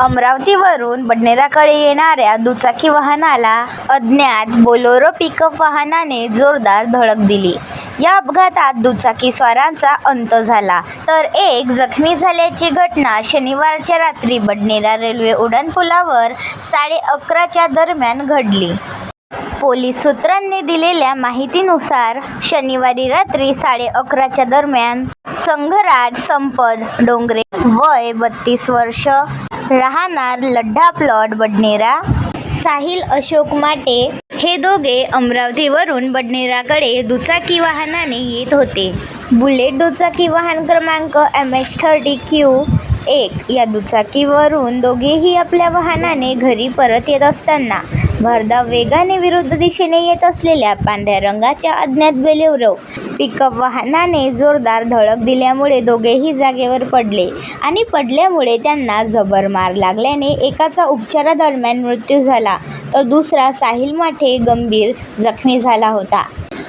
अमरावतीवरून बडनेराकडे येणाऱ्या दुचाकी वाहनाला अज्ञात बोलोरो पिकअप वाहनाने जोरदार धडक दिली. या अपघातात दुचाकी स्वारांचा अंत झाला. तर एक जखमी झाल्याची घटना शनिवारच्या रात्री बडनेरा रेल्वे उड्डाणपुलावर साडे अकराच्या दरम्यान घडली. पोलीस सूत्रांनी दिलेल्या माहितीनुसार शनिवारी रात्री साडे अकराच्या दरम्यान संघराज संपद डोंगरे वय बत्तीस वर्ष राहणार लड्ढा प्लॉट बडनेरा. साहिल अशोक माटे हे दोघे अमरावतीवरून बडनेराकडे दुचाकी वाहनाने येत होते. बुलेट दुचाकी वाहन क्रमांक एम एच थर्टी क्यू एक या दुचाकीवरून दोघेही आपल्या वाहनाने घरी परत येत असताना भरधाव वेगाने विरुद्ध दिशेने येत असलेल्या पांढऱ्या रंगाच्या अज्ञात बेलेवरव पिकअप वाहनाने जोरदार धडक दिल्यामुळे दोघेही जागेवर पडले आणि पडल्यामुळे त्यांना जबर मार लागल्याने एकाचा उपचारादरम्यान मृत्यू झाला तर दुसरा साहिल माठे गंभीर जखमी झाला होता.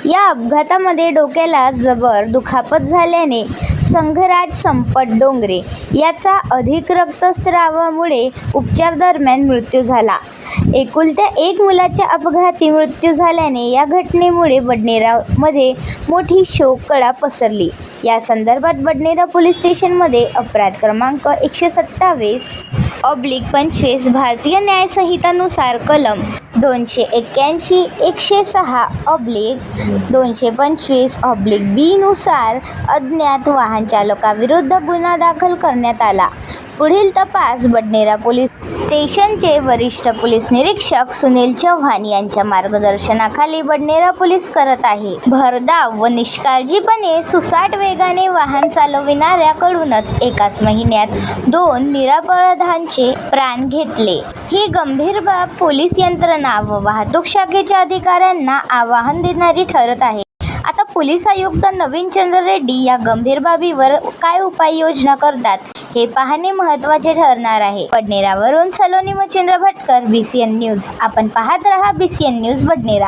या अपघातामध्ये डोक्याला जबर दुखापत झाल्याने संघराज संपत डोंगरे याचा अधिक रक्तस्रावामुळे उपचार दरम्यान मृत्यू झाला. एकुलत्या एक मुलाच्या अपघाती मृत्यू झाल्याने या घटनेमुळे बडनेरामध्ये मोठी शोककळा पसरली. या संदर्भात बडनेरा पोलीस स्टेशनमध्ये अपराध क्रमांक एकशे सत्तावीस ऑब्लिक पंचवीस भारतीय न्यायसंहितानुसार कलम दोनशे एक्क्याऐंशी एकशे सहा ऑब्लिक दोनशे पंचवीस ऑब्लिक बीनुसार अज्ञात वाहनचालकाविरुद्ध गुन्हा दाखल करण्यात आला. पुढील तपास बडनेरा पोलीस स्टेशनचे वरिष्ठ पोलीस निरीक्षक सुनील चव्हाण यांच्या मार्गदर्शनाखाली बडनेरा पोलीस करत आहे. भरधाव व निष्काळजीपणे सुसाट वेगाने वाहन चालविणाऱ्याकडूनच एकाच महिन्यात दोन निरापराधांचे प्राण घेतले. ही गंभीर बाब पोलीस यंत्रणा व वाहतूक शाखेच्या अधिकाऱ्यांना आवाहन देणारी ठरत आहे. आता पोलीस आयुक्त नवीन चंद्र रेड्डी या गंभीर बाबीवर काय उपाययोजना करतात? हे पाहणे महत्त्वाचे ठरणार आहे. बडनेरावरून Saloni Machhindra Bhatkar B C N news आपण पाहत रहा B C N news Badnera